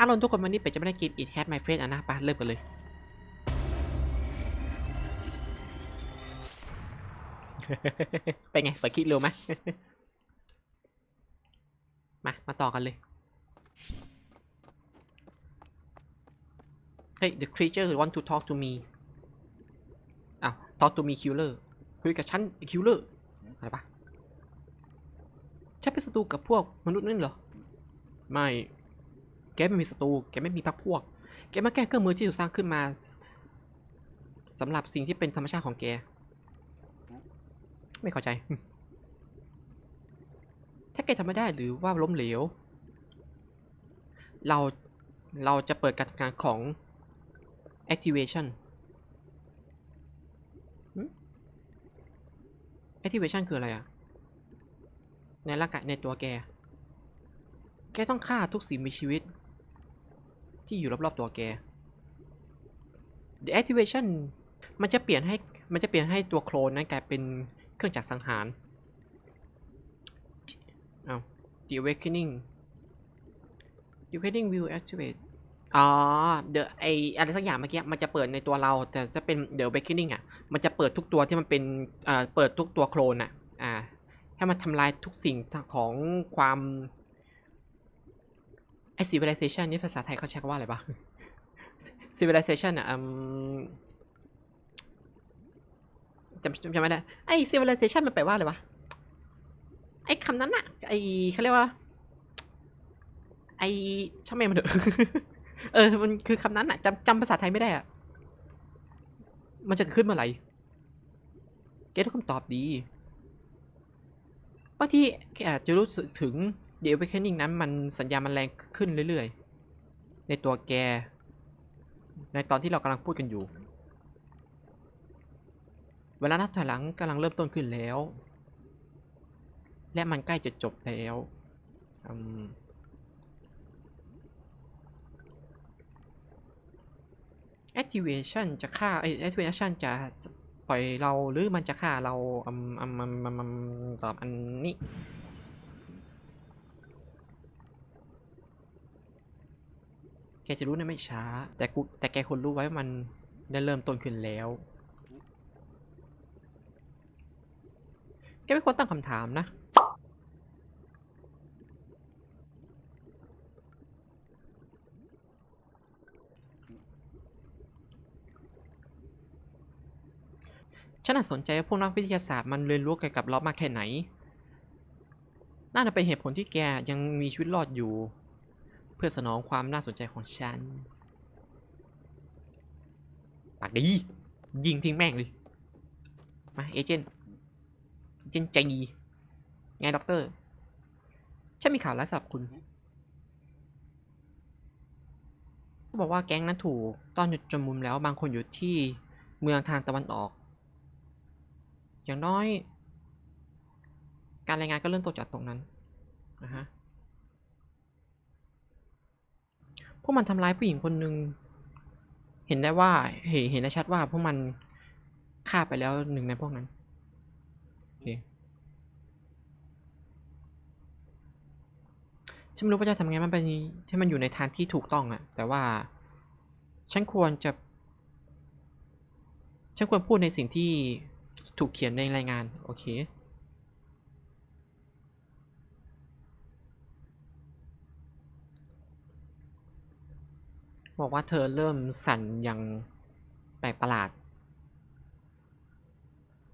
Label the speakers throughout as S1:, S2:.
S1: อารมณ์ทุกคนวันนี้เป็ดจะไม่ได้เกม It Has My Face อะนะไปะเริ่มกันเลย เป็นไงเปิดคลิปเร็วไหมมา มาต่อกันเลย เฮ้ย the creature want to talk to me อ้าว talk to me killer คุยกับฉัน killer อะไรปะฉันเป็นศัตรูกับพวกมนุษย์นั่นเหรอ ไม่ แกไม่มีศัตรู แกไม่มีพรรคพวก แกมาแก้เครื่องมือที่ถูกสร้างขึ้นมาสำหรับสิ่งที่เป็นธรรมชาติของแก ไม่เข้าใจ ถ้าแกทำไม่ได้หรือว่าล้มเหลว เรา เราจะเปิดการทำงานของ activation activation คืออะไรอะในร่างกายในตัวแก แกต้องฆ่าทุกสิ่งมีชีวิต ที่อยู่รอบๆตัวแก The activation มันจะเปลี่ยนให้มันจะเปลี่ยนให้ตัวโคลนนั้นกลายเป็นเครื่องจักรสังหาร เอา The awakening The awakening will activate อ๋อ The ไออะไรสักอย่างเมื่อกี้มันจะเปิดในตัวเรา แต่จะเป็น The awakening อะ มันจะเปิดทุกตัวที่มันเป็นอ่าเปิดทุกตัวโคลนอะ อ่า ให้มันทำลายทุกสิ่งของความ ไอ civilization นี่ภาษาไทยเขาใช้คำว่าอะไรบ้าง civilization อะจำจำไม่ได้ไอ civilization มันแปลว่าอะไรวะไอคำนั้นอะไอเขาเรียกว่า ไอช่างแม่มันเถอะเออ มันคือคำนั้นอะจำจำภาษาไทยไม่ได้อะมันจะขึ้นเมื่อไหร่แกต้องคำตอบดีบางทีแกอาจจะรู้สึกถึง The Awakening นั้นมันสัญญาณมันแรงขึ้นเรื่อยๆ ในตัวแก ในตอนที่เรากำลังพูดกันอยู่ เวลานับถอยหลังกำลังเริ่มต้นขึ้นแล้ว และมันใกล้จะจบแล้วอืม activation จะฆ่าไอ้ activation จะปล่อยเราหรือมันจะฆ่าเราอืมอืมอืมอืมตอบอันนี้ กจะรู้ในไม่ช้า แต่กูแต่แกควรรู้ไว้ว่ามันได้เริ่มต้นขึ้นแล้ว แกไม่ควรตั้งคำถามนะ ฉันน่าสนใจว่าพวกนักวิทยาศาสตร์มันเรียนรู้เกี่ยวกับเรามากแค่ไหน น่าจะเป็นเหตุผลที่แกยังมีชีวิตรอดอยู่ เพื่อสนองความน่าสนใจของฉันปากดียิงทิ้งแม่งเลยมาเอเจนต์เจนใจดีไงด็อกเตอร์ฉันมีข่าวร้ายสำหรับคุณเขาบอกว่าแก๊งนั้นถูกต้อนอยู่จนมุมแล้วบางคนอยู่ที่เมืองทางตะวันออก อย่างน้อย การรายงานก็เริ่มต้นจากตรงนั้นนะฮะ พ วกมันทำร้ายผู้หญิงคนหนึ่งเห็นได้ว่าเห็นเห็นได้ชัดว่าพวกมันฆ่าไปแล้วหนึ่งในพวกนั้นโอเคฉันไม่รู้ว่าจะทำไงมันเป็นให้มันอยู่ในทางที่ถูกต้องอะแต่ว่าฉันควรจะฉันควรพูดในสิ่งที่ถูกเขียนในรายงาน โอเค บอกว่าเธอเริ่มสั่นอย่างแปลกประหลาด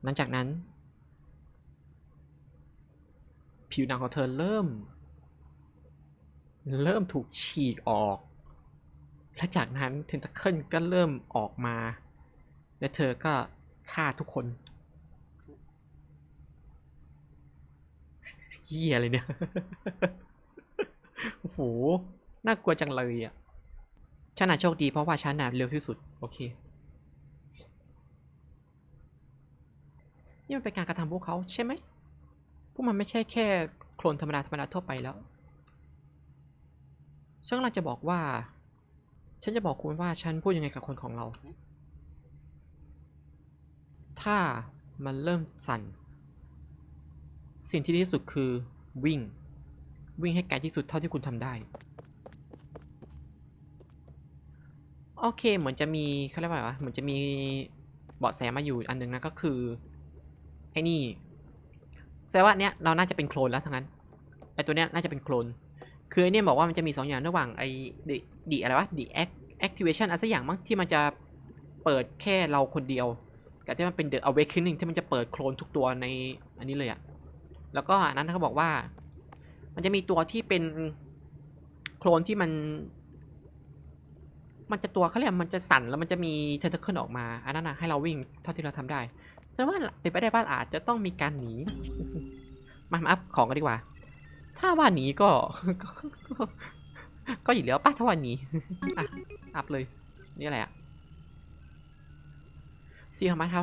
S1: หลังจากนั้น ผิวหนังของเธอเริ่ม เริ่มถูกฉีกออก และจากนั้นเทนต a เคิลก็เริ่มออกมา และเธอก็ฆ่าทุกคนเหี้ยอะไรเนี่ย โอ้โห น่ากลัวจังเลยอะ ฉันน่ะโชคดีเพราะว่าฉันน่ะเร็วที่สุด โอเค นี่มันเป็นการกระทำพวกเขาใช่ไหม พวกมันไม่ใช่แค่โคลนธรรมดาธรรมดาทั่วไปแล้ว ฉันกำลังจะบอกว่า ฉันจะบอกคุณว่าฉันพูดยังไงกับคนของเรา ถ้ามันเริ่มสั่น สิ่งที่ดีที่สุดคือวิ่ง วิ่งให้ไกลที่สุดเท่าที่คุณทำได้ โอเค เหมือนจะมีเขาเรียกว่าอะไรวะเหมือนจะมีเบาะแสมาอยู่อันหนึงนะก็คือไอ้นี่แสดงว่าเนี้ยเราน่าจะเป็นโคลนแล้วทั้งนั้นไอตัวเนี้ยน่าจะเป็นโคลนคือไอเนี่ยบอกว่ามันจะมีสองอย่างระหว่างไอดิดิอะไรวะดิ activation อะไรสักอย่างมั้งที่มันจะเปิดแค่เราคนเดียวกับที่มันเป็น the awakening ที่มันจะเปิดโคลนทุกตัวในอันนี้เลยอะแล้วก็อันนั้นเขาบอกว่า มันจะมีตัวที่เป็นโคลนที่มัน มันจะตัวเขาเรียกมันจะสั่นแล้วมันจะมีเทนเทเคิลออกมา อันนั้นนะให้เราวิ่งเท่าที่เราทำได้แสดงว่าเป็นไปได้ว่าอาจจะต้องมีการหนีมามาอัพของกันดีกว่า ถ้าว่าหนีก็ ก็อยู่แล้วป้าถ้าว่าหนีอะอัพเลย นี่อะไรอะซีฮามาเท้า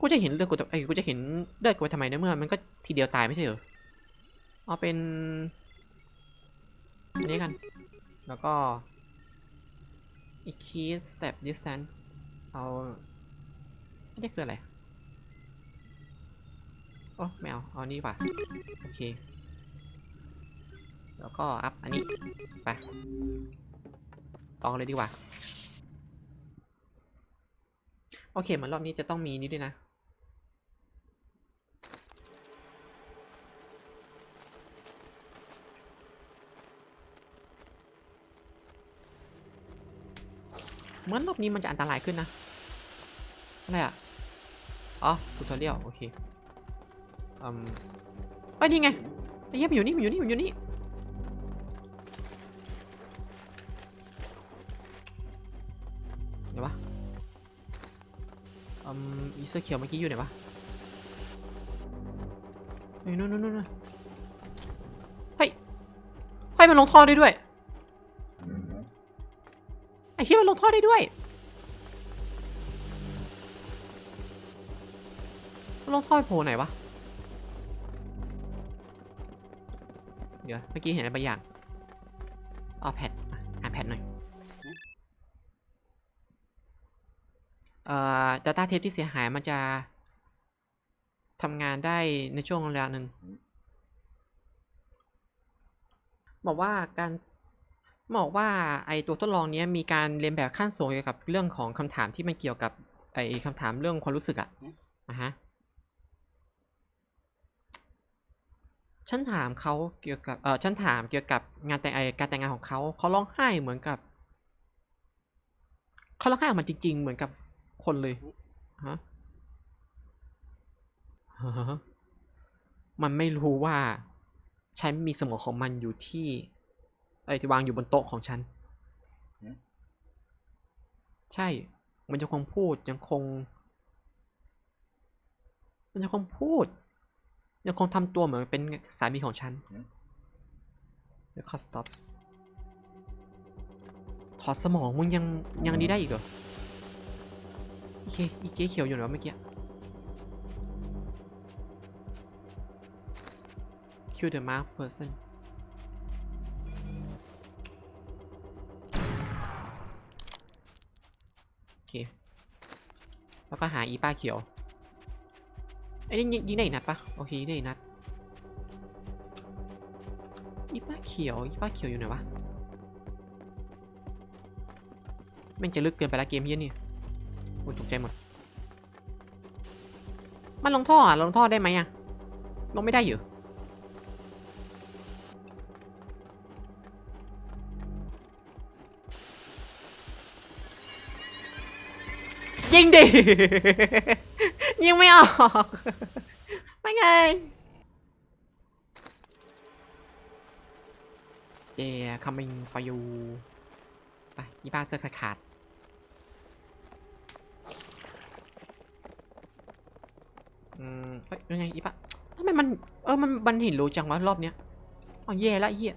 S1: กูจะเห็นเลือดกูไอ้กูจะเห็นเลือดกูทำไมในเมื่อ มันก็ทีเดียวตายไม่ใช่เหรอเอาเป็นอันนี้กัน แล้วก็ อีกคีสเต็ปดิสแตนเอาไม่ได้คืออะไรโอ้ไม่เอา เอานี่ป่ะ โอเค แล้วก็อัพอันนี้ ไปต่อเลยดีกว่า โอเคเหมือนรอบนี้จะต้องมีนี้ด้วยนะ เหมือนรอบนี้มันจะอันตรายขึ้นนะ อะไรอะ อ๋อทูทอเรียลโอเคอืมเอ้ยนี่ไงไอ้เหี้ยมันอยู่นี่มันอยู่นี่มันอยู่นี่เดี๋ยววะอืมอีเสื้อเขียวเมื่อกี้อยู่ไหนวะเฮ้ยนู่นนู่นนู่นเฮ้ยเฮ้ยมันลงท่อได้ด้วยไอ้ เหี้ยมันลงท่อได้ด้วย ลงท่อไปโผล่ไหนวะ เดี๋ยวเมื่อกี้เห็นอะไรบางอย่างเอาแพดอะหาแพดหน่อย เอ่อ Data Tape ที่เสียหายมันจะทำงานได้ในช่วงระยะหนึ่งบอกว่าการ บอกว่าไอตัวทดลองเนี้ยมีการเรียนแบบขั้นสูงเกี่ยวกับเรื่องของคำถามที่มันเกี่ยวกับไอคำถามเรื่องความรู้สึกอะอะฮะฉันถามเขาเกี่ยวกับ เออฉันถามเกี่ยวกับงานแต่งไอการแต่งงานของเขาเขาร้องไห้เหมือนกับเขาร้องไห้ออกมาจริง ๆ เหมือนกับคนเลยฮะฮะมันไม่รู้ว่า ฉันมีสมองของมันอยู่ที่ ไอ้ที่วางอยู่บนโต๊ะของฉัน
S2: หืม
S1: ใช่ มันจะคงพูดยังคง มันจะคงพูด ยังคงทำตัวเหมือนเป็นสามีของฉันเดี๋ยวขอ stop ถอดสมองมึงยังยังดีได้อีกเหรอโอเคอีเจ๊เขียวอยู่ไหนวะเมื่อกี้ kill the mark person โอเค แล้วก็หาอีป้าเขียวไอ้นี่ยิงยิงได้นัดปะโอเคยิงได้นัดอีป้าเขียวอีป้าเขียวอยู่ไหนวะม่งจะลึกเกินไปละเกมเฮียนี่โอ้ตกใจหมด มันลงท่ออะลงท่อได้ไหมอะลงไม่ได้อยู่ ยิงดิ ยิงไม่ออกไม่ไงเย่ coming for you ไปอีบ้าเสื้อขาดขาดอืมเฮ้ยยังไงอีป้าทำไมมันเออมันมันเห็นรู้จังวะรอบเนี้ยอ๋อแย่ละเหี้ย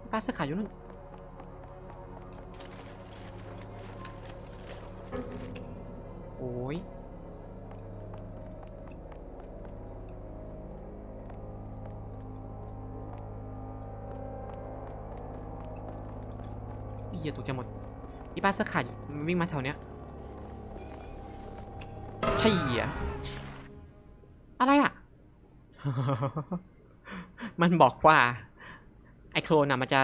S1: อีป้าเสื้อขาดอยู่นั่น ตกใจหมดอีป้าเสื้อขาดมันวิ่งมาแถวเนี้ยใช่เหรออะไรอะ มันบอกว่าไอโคลนอะมันจะ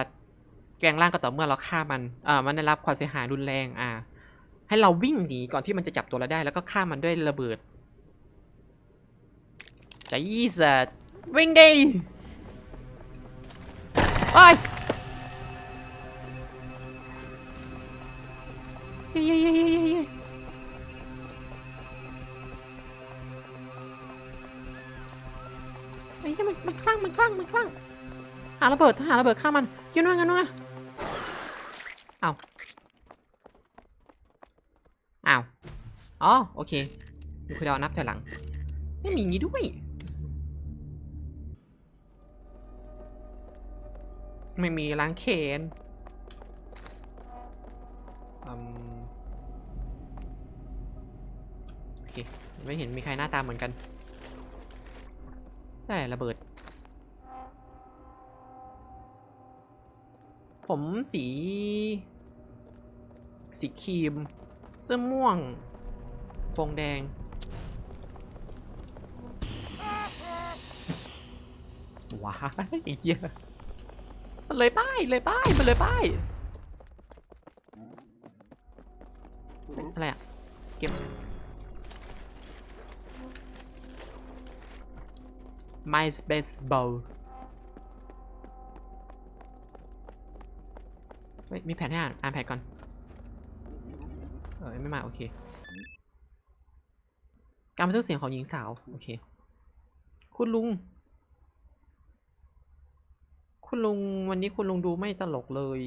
S1: แปลงร่างก็ต่อเมื่อเราฆ่ามันอ่ามันได้รับความเสียหายรุนแรงอ่า ให้เราวิ่งหนีก่อนที่มันจะจับตัวเราได้ แล้วก็ฆ่ามันด้วยระเบิดจะยี่สัตวิ่งดิโอ้ย เย้เย้เย้เย้เย้ยไอ้เหี้ยมันมันคลั่งมันคลั่งมันคลั่งหาระเบิดหาระเบิดฆ่ามันยืนว่ากันว่าเอาเอาอ๋อโอเคดูคือดานับถอยหลัง ไม่มีงี้ด้วยไม่มีล้างเคนอืม เค ไม่เห็นมีใครหน้าตาเหมือนกัน ได้ระเบิด ผมสี สีครีม เสื้อม่วงโปงแดง ว้ายไอ้เหี้ยมันเลยป้าย เลยป้าย มันเลยป้ายเฮ้ยอะไรอะ เก็บ My Space Ball เฮ้ยมีแผนให้อ่านอ่านแผนก่อน เออไม่มา โอเค การบันทึกเสียงของหญิงสาว โอเค คุณลุง คุณลุงวันนี้คุณลุงดูไม่ตลกเลย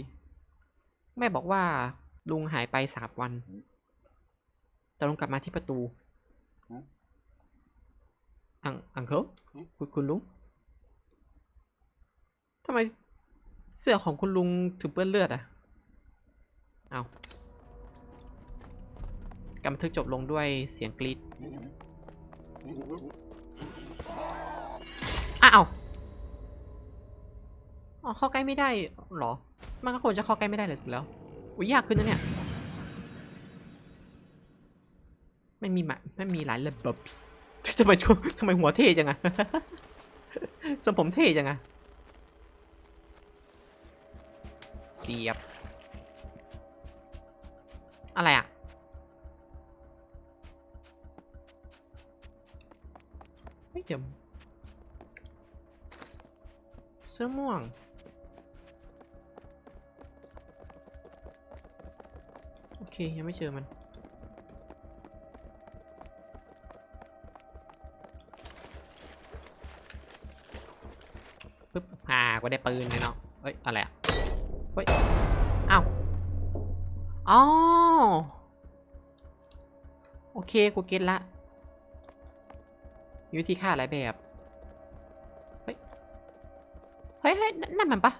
S1: แม่บอกว่าลุงหายไปสามวัน แต่ลุงกลับมาที่ประตู อังอังเคิลคุณคุณลุงทำไมเสื้อของคุณลุงถึงเปื้อนเลือดอะ เอาการบันทึกจบลงด้วยเสียงกรีดอ้าวอ๋อเข้าใกล้ไม่ได้เหรอ มันก็ควรจะเข้าใกล้ไม่ได้เลยถูกแล้ว อุ้ยยากขึ้นนะเนี่ยไม่มีหมาไม่มีหลายระบบ ทำไมช่วทำไมหัวเท่จังอะสมผมเท่จังอะเสียบ อะไรอะไม่เดี๋ยวเสื้อม่วงโอเค ยังไม่เจอมัน ปึ๊บอ่าก็ได้ปืนเลยเนาะเฮ้ย อะไรอะ เฮ้ยอ้าวอ๋อโอเค กูเก็ตละมีวิธีฆ่าหลายแบบ เฮ้ย เฮ้ยเฮ้ยนั่นมันปะ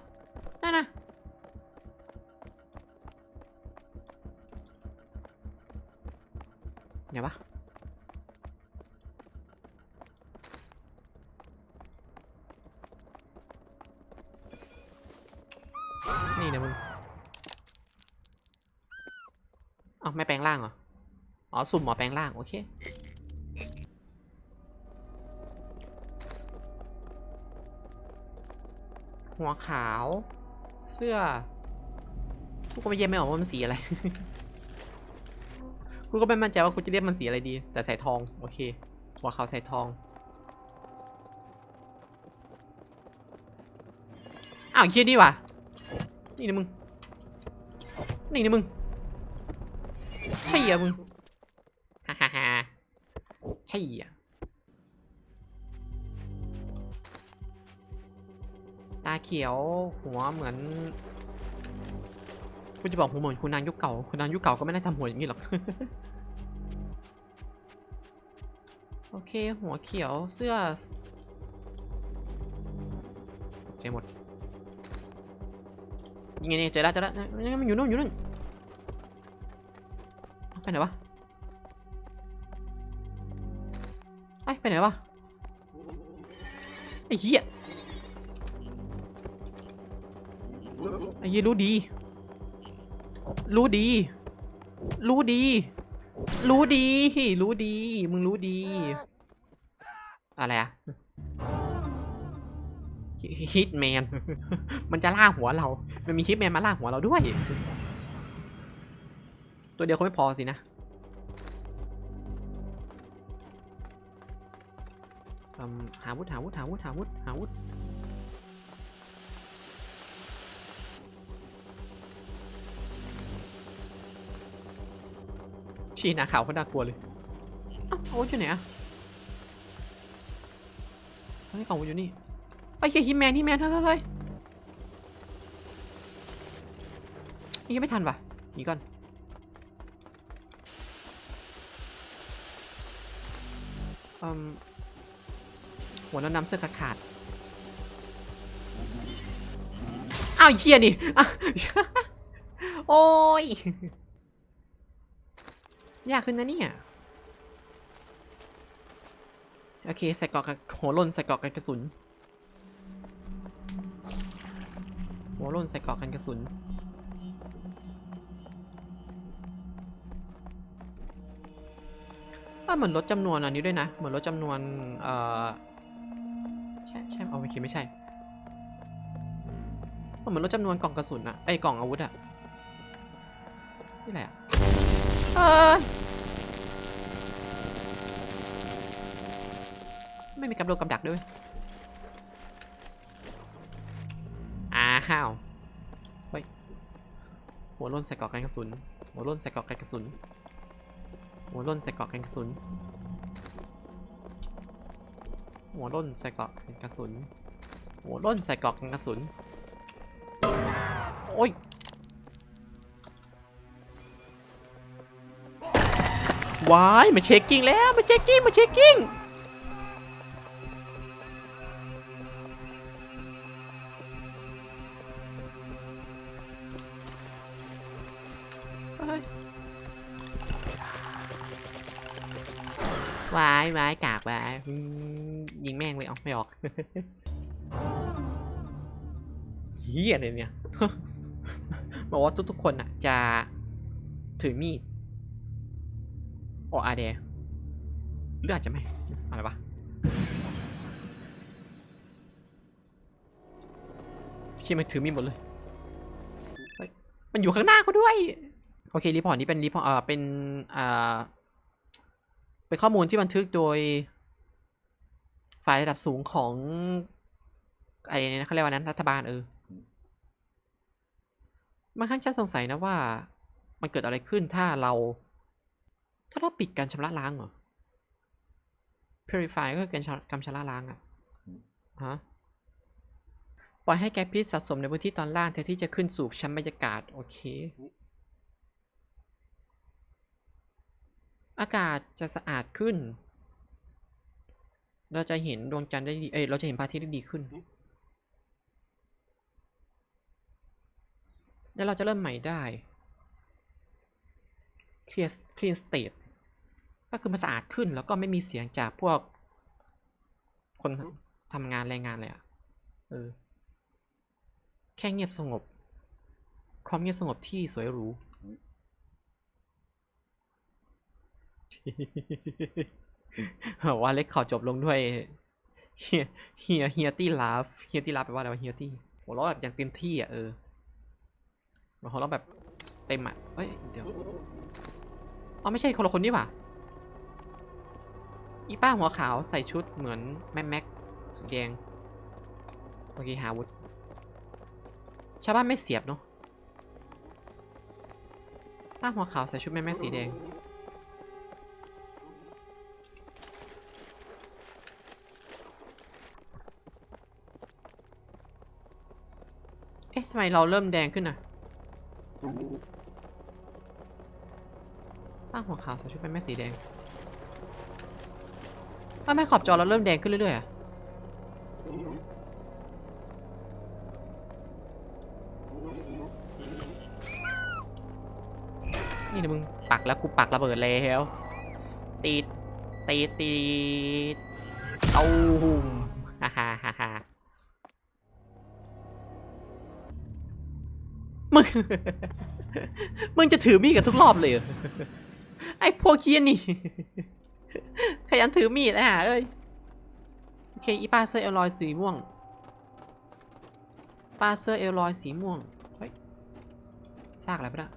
S1: อ๋อ สุ่มหมอแปลงร่าง โอเค หัวขาว เสื้อกูก็ไม่แยกไม่ออกว่ามันสีอะไร กูก็ไม่มั่นใจว่ากูจะเรียกมันสีอะไรดี แต่ใส่ทอง โอเค หัวขาวใส่ทอง อ้าวเฮียนี่วะนี่นะมึง นี่นะมึงใช่เหรอมึง ใช่เหรอตาเขียวหัวเหมือนกูจะบอกหัวเหมือนคุณนางยุคเก่าคุณนางยุคเก่าก็ไม่ได้ทำหัวอย่างนี้หรอกโอเค หัวเขียวเสื้อตกใจหมดยังไงเนี่ยเจอแล้วเจอแล้วนี่มันอยู่นู่นอยู่นู่นเอาไปไหนวะ ไปไหนวะไอ้เหี้ยไอ้เหี้ยรู้ดี รู้ดี รู้ดี รู้ดี รู้ดี มึงรู้ดี อะไรอะฮิตแมน มันจะล่าหัวเรา มันมีฮิตแมนมาล่าหัวเราด้วย ตัวเดียวคงไม่พอสินะ หาวุธหาวุธหาวุธหาวุธหาวุธชีนาขาวเขาน่ากลัวเลยเอ้าอาวุธอยู่ไหนอะเฮ้ยอาวุธอยู่นี่ไอ้เฮียฮิแมนฮิตแมนเฮ้ยเฮ้ยยังไม่ทันว่ะหนีก่อนอืม หัวน้ำน้ำเสื้อขาดขาดอ้าวเฮียนี่โอ้ยยากขึ้นนะเนี่ยโอเคใส่กอกกับหัวล่นใส่กอกกันกระสุน หัวล่นใส่กอกกันกระสุนว่าเหมือนลดจำนวนอันนี้ด้วยนะ เหมือนลดจำนวนเอ่อ ใช่ใช่เอาไม่คิดไม่ใช่เหมือนลดจำนวนกล่องกระสุนอะไอ้กล่องอาวุธอะนี่อะไรอะเอยไม่มีกำโดนกำดักด้วยอ้าวเฮ้ยหัวร่นใส่กรอกกันกระสุน หัวร่นใส่กรอกกันกระสุน หัวร่นใส่กราะกันกระสุน หัวร่นใส่กราะกันกระสุน หัวร่นใส่กราะกันกระสุน โอ้ยวายมาเช็คกิ้งแล้วมาเช็คกิ้งมาเช็คกิ้งเฮ้ยวายวายกากวาย ยิงแม่งเลยเอาไม่ออกเฮียอะไรเนี่ยบอกว่าทุกๆคนอะ จะถือมีดโออาเดหรืออาจจะไม่อะไรวะคิดมันถือมีดหมดเลยเฮ้ยมันอยู่ข้างหน้าเขาด้วย โอเครีพอร์ตนี้เป็นรีพอร์ตเอ่อเป็นอ่าเป็นข้อมูลที่บันทึกโดย ฝ่ายระดับสูงของไอ้นี่นะเขาเรียกว่านั้นรัฐบาลเออบางครั้งฉันสงสัยนะว่า มันเกิดอะไรขึ้นถ้าเรา ถ้าเราปิดการชำระล้างเหรอ purify ก็คือการชำการชำระล้างอะฮะปล่อยให้แก๊สพิษสะสมในพื้นที่ตอนล่างแทนที่จะขึ้นสู่ชั้นบรรยากาศ โอเค อากาศจะสะอาดขึ้น เราจะเห็นดวงจันทร์ได้ดีเอ้ยเราจะเห็นพระอาทิตย์ได้ดีขึ้น แล้วเราจะเริ่มใหม่ได้ clear clean state ก็คือมันสะอาดขึ้นแล้วก็ไม่มีเสียงจากพวก คนทำงานแรงงานเลยอะเออ แค่เงียบสงบ ความเงียบสงบที่สวยหรู ว่าเล็กขอจบลงด้วยเฮียเฮียเฮียตี้ลาฟเฮียตี้ลาฟแปลว่าอะไรวะเฮียตี้หัวเราะแบบอย่างเต็มที่อะเออหัวเราะแบบเต็มอะเฮ้ยเดี๋ยวอ๋อไม่ใช่คนละคนนี่หว่าอีป้าหัวขาวใส่ชุดเหมือนแม่แม็กสุดแดงโอเคหาวุธชาวบ้านไม่เสียบเนาะป้าหัวขาวใส่ชุดแม่แม็กสีแดง เอ๊ะทำ ไมเราเริ่มแดงขึ้นอะป้าหัวขาวใส่ชุดเป็นแม่สีแดงป้าแม่ขอบจอเราเริ่มแดงขึ้นเรื่อยๆอะนี่นะมึงปักแล้วกูปักระเบิดแล้วตีตีตีเอาหุม มึง มึงจะถือมีดกันทุกรอบเลยไอ้พวกเคียนี่ขยันถือมีดนะฮะเอ้ยโอเคอีป้าเสื้อเอลลอยสีม่วงปลาเสื้อเอลลอยสีม่วงเฮ้ยซากอะไรปะเนี่ย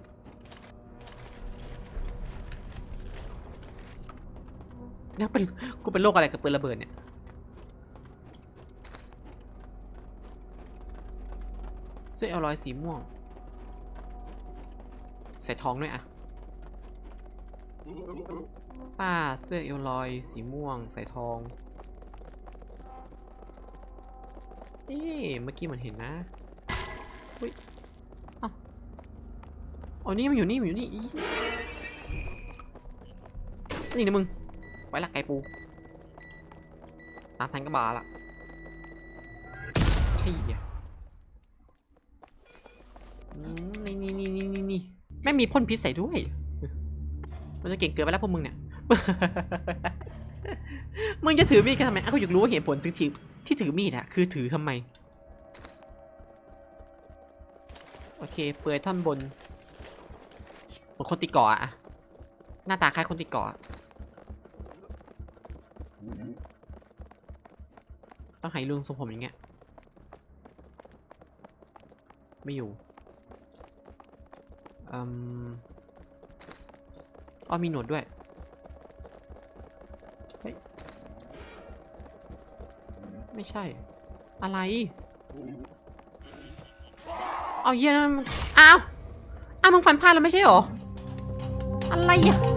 S1: เนี่ยเป็นกูเป็นโรคอะไรกับปืนระเบิดเนี่ยเสื้อเอลลอยสีม่วง ใส่ทองด้วยอะป้าเสื้อเอลลอย สีม่วง ใส่ทองเอ๊ะเมื่อกี้เหมือนเห็นนะอุ้ยเอ้าอ๋อนี่มันอยู่นี่มันอยู่นี่นี่นะมึงไว้ละไก่ปูสามพันก็บาทละใช่อะอืมนี่นี่นี่นี่นี่ นี่แม่งมีพ่นพิษใส่ด้วย มันจะเก่งเกินไปแล้วพวกมึงเนี่ย มึงจะถือมีดกันทำไมอ้าวกอยากรู้ว่าเหตุผลที่ถือที่ถือมีดอะคือถือทำไม โอเค เปลือยท่อนบนเหมือนคนติดเกาะอะหน้าตาคล้ายคนติดเกาะอต้องให้ลุงทรงผมอย่างเงี้ย ไม่อยู่ อืมอ๋อมีหนวดด้วย เฮ้ย ไม่ใช่ อะไร เอาเยี่ยนอ้าว อ้าวมึงฟันพลาดแล้วไม่ใช่หรอ อะไรอะ